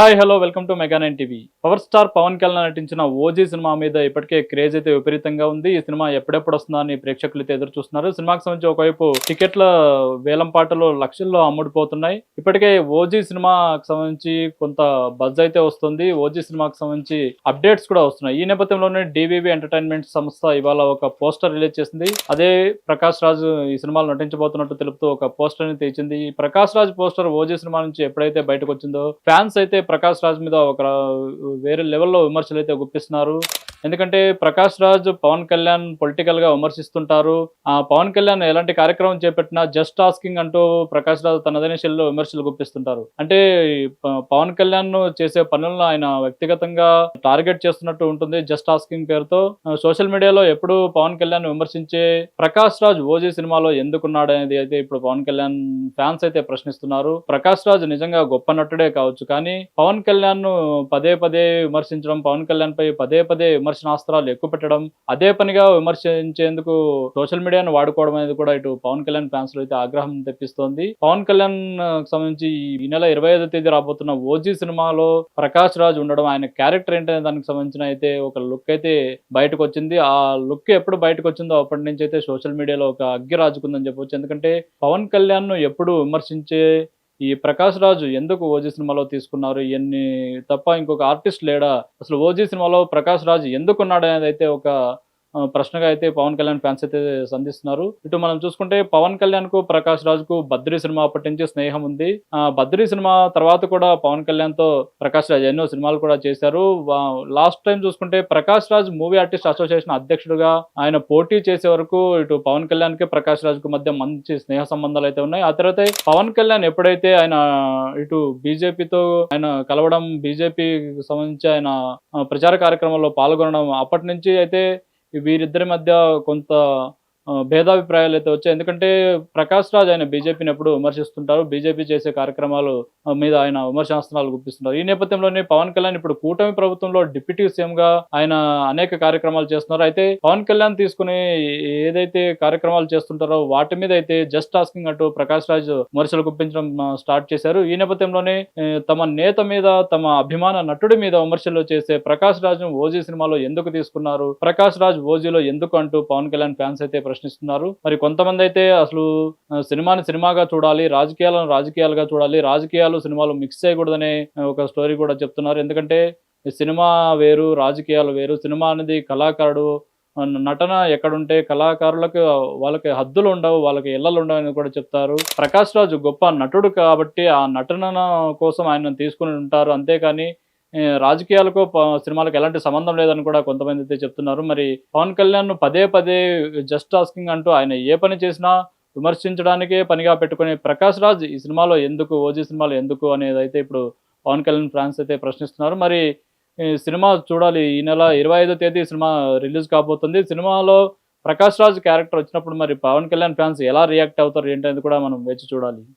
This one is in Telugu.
Hi hello welcome to mega nine TV. Power star Pawan Kalyan నటించిన ఓజీ సినిమా మీద ఇప్పటికే క్రేజ్ అయితే విపరీతంగా ఉంది. ఈ సినిమా ఎప్పుడెప్పుడు వస్తుందా అని ప్రేక్షకులు అయితే ఎదురు చూస్తున్నారు. సినిమాకి సంబంధించి ఒకవైపు టికెట్ల వేలం పాటలు లక్షల్లో అమ్ముడుపోతున్నాయి. ఇప్పటికే ఓజీ సినిమాకి సంబంధించి కొంత బజ్ అయితే వస్తుంది. ఓజీ సినిమాకి సంబంధించి అప్డేట్స్ కూడా వస్తున్నాయి. ఈ నేపథ్యంలోనే డివివి ఎంటర్టైన్మెంట్ సంస్థ ఇవాళ ఒక పోస్టర్ రిలీజ్ చేసింది. అదే ప్రకాష్ రాజ్ ఈ సినిమాలో నటించబోతున్నట్టు తెలుపుతూ ఒక పోస్టర్ని తెచ్చింది. ఈ Prakash Raj poster OG cinema నుంచి ఎప్పుడైతే బయటకు వచ్చిందో ఫ్యాన్స్ అయితే ప్రకాష్ రాజ్ మీద ఒక వేరే లెవెల్లో విమర్శలు అయితే గుప్పిస్తున్నారు. ఎందుకంటే ప్రకాష్ రాజ్ పవన్ కళ్యాణ్ పొలిటికల్గా విమర్శిస్తుంటారు. ఆ పవన్ కళ్యాణ్ ఎలాంటి కార్యక్రమం చేపట్టినా జస్ట్ ఆస్కింగ్ అంటూ ప్రకాష్ రాజ్ తనదైన శైలిలో విమర్శలు గుప్పిస్తుంటారు. అంటే పవన్ కళ్యాణ్ చేసే పనులను ఆయన వ్యక్తిగతంగా టార్గెట్ చేస్తున్నట్టు ఉంటుంది జస్ట్ ఆస్కింగ్ పేరుతో. సోషల్ మీడియాలో ఎప్పుడు పవన్ కళ్యాణ్ విమర్శించే ప్రకాష్ రాజ్ ఓజీ సినిమాలో ఎందుకున్నాడు అనేది అయితే ఇప్పుడు పవన్ కళ్యాణ్ ఫ్యాన్స్ అయితే ప్రశ్నిస్తున్నారు. ప్రకాష్ రాజ్ నిజంగా గొప్ప నటుడే కావచ్చు కానీ పవన్ కళ్యాణ్ను పదే పదే విమర్శించడం పవన్ కళ్యాణ్ పై పదే పదే విమర్శనాస్త్రాలు ఎక్కువ పెట్టడం అదే పనిగా విమర్శించేందుకు సోషల్ మీడియాను వాడుకోవడం అనేది కూడా ఇటు పవన్ కళ్యాణ్ ఫ్యాన్స్లో అయితే ఆగ్రహం తెప్పిస్తోంది. పవన్ కళ్యాణ్ సంబంధించి ఈ నెల ఇరవై ఐదో తేదీ రాబోతున్న ఓజీ సినిమాలో ప్రకాష్ రాజ్ ఉండడం ఆయన క్యారెక్టర్ ఏంటనే దానికి సంబంధించిన అయితే ఒక లుక్ అయితే బయటకు వచ్చింది ఆ లుక్ ఎప్పుడు బయటకు వచ్చిందో అప్పటి నుంచి అయితే సోషల్ మీడియాలో ఒక అగ్గి రాజుకుందని చెప్పొచ్చు. ఎందుకంటే పవన్ కళ్యాణ్ను ఎప్పుడు విమర్శించే ఈ ప్రకాష్ రాజు ఎందుకు ఓజీ సినిమాలో తీసుకున్నారు? ఎన్ని తప్ప ఇంకొక ఆర్టిస్ట్ లేడా? అసలు ఓజీ సినిమాలో ప్రకాష్ రాజు ఎందుకున్నాడు అనేది అయితే ఒక ప్రశ్నగా అయితే పవన్ కళ్యాణ్ ఫ్యాన్స్ అయితే సంధిస్తున్నారు. ఇటు మనం చూసుకుంటే పవన్ కళ్యాణ్కు ప్రకాష్ రాజ్కు బద్రీ సినిమా అప్పటి నుంచి స్నేహం ఉంది. ఆ బద్రీ సినిమా తర్వాత కూడా పవన్ కళ్యాణ్తో ప్రకాష్ రాజ్ ఎన్నో సినిమాలు కూడా చేశారు. లాస్ట్ టైం చూసుకుంటే Prakash Raj movie artist association అధ్యక్షుడుగా ఆయన పోటీ చేసే వరకు ఇటు పవన్ కళ్యాణ్కి ప్రకాష్ రాజ్కు మధ్య మంచి స్నేహ సంబంధాలు అయితే ఉన్నాయి. ఆ తర్వాత పవన్ కళ్యాణ్ ఎప్పుడైతే ఆయన ఇటు బీజేపీతో ఆయన కలవడం బీజేపీకి సంబంధించి ఆయన ప్రచార కార్యక్రమంలో పాల్గొనడం అప్పటి నుంచి అయితే వీరిద్దరి మధ్య కొంత భేదాభిప్రాయాలు అయితే వచ్చాయి. ఎందుకంటే ప్రకాష్ రాజ్ ఆయన బీజేపీని ఎప్పుడు విమర్శిస్తుంటారు. బీజేపీ చేసే కార్యక్రమాలు మీద ఆయన విమర్శనాస్త్రాలు గుప్పిస్తుంటారు. ఈ నేపథ్యంలోనే పవన్ కళ్యాణ్ ఇప్పుడు కూటమి ప్రభుత్వంలో డిప్యూటీ సీఎం గా ఆయన అనేక కార్యక్రమాలు చేస్తున్నారు. అయితే పవన్ కళ్యాణ్ తీసుకుని ఏదైతే కార్యక్రమాలు చేస్తుంటారో వాటి మీద అయితే జస్ట్ ఆస్కింగ్ అంటూ ప్రకాష్ రాజ్ విమర్శలు గుప్పించడం స్టార్ట్ చేశారు. ఈ నేపథ్యంలోనే తమ నేత మీద తమ అభిమాన నటుడి మీద విమర్శలు చేసే ప్రకాష్ రాజ్ను ఓజీ సినిమాలో ఎందుకు తీసుకున్నారు? ప్రకాష్ రాజ్ ఓజీలో ఎందుకు అంటూ పవన్ కళ్యాణ్ ఫ్యాన్స్ అయితే ప్రశ్న ప్రశ్నిస్తున్నారు. మరి కొంతమంది అయితే అసలు సినిమాని సినిమాగా చూడాలి రాజకీయాలను రాజకీయాలుగా చూడాలి రాజకీయాలు సినిమాలు మిక్స్ చేయకూడదనే ఒక స్టోరీ కూడా చెప్తున్నారు. ఎందుకంటే సినిమా వేరు రాజకీయాలు వేరు. సినిమా అనేది కళాకారుడు నటన ఎక్కడుంటే కళాకారులకు వాళ్ళకి హద్దులు ఉండవు వాళ్ళకి ఇళ్ళలు ఉండవు అని కూడా చెప్తారు. ప్రకాష్ రాజు గొప్ప నటుడు కాబట్టి ఆ నటన కోసం ఆయన తీసుకుని ఉంటారు. అంతేకాని రాజకీయాలకు సినిమాలకు ఎలాంటి సంబంధం లేదని కూడా కొంతమంది అయితే చెప్తున్నారు. మరి పవన్ కళ్యాణ్ను పదే పదే జస్ట్ ఆస్కింగ్ అంటూ ఆయన ఏ పని చేసినా విమర్శించడానికే పనిగా పెట్టుకునే ప్రకాష్ రాజ్ ఈ సినిమాలో ఎందుకు ఓజీ సినిమాలో ఎందుకు అనేది అయితే ఇప్పుడు పవన్ కళ్యాణ్ ఫ్యాన్స్ అయితే ప్రశ్నిస్తున్నారు. మరి సినిమా చూడాలి. ఈ నెల ఇరవై ఐదో తేదీ సినిమా రిలీజ్ కాబోతుంది. సినిమాలో ప్రకాష్ రాజ్ క్యారెక్టర్ వచ్చినప్పుడు మరి పవన్ కళ్యాణ్ ఫ్యాన్స్ ఎలా రియాక్ట్ అవుతారు ఏంటనేది కూడా మనం వేచి చూడాలి.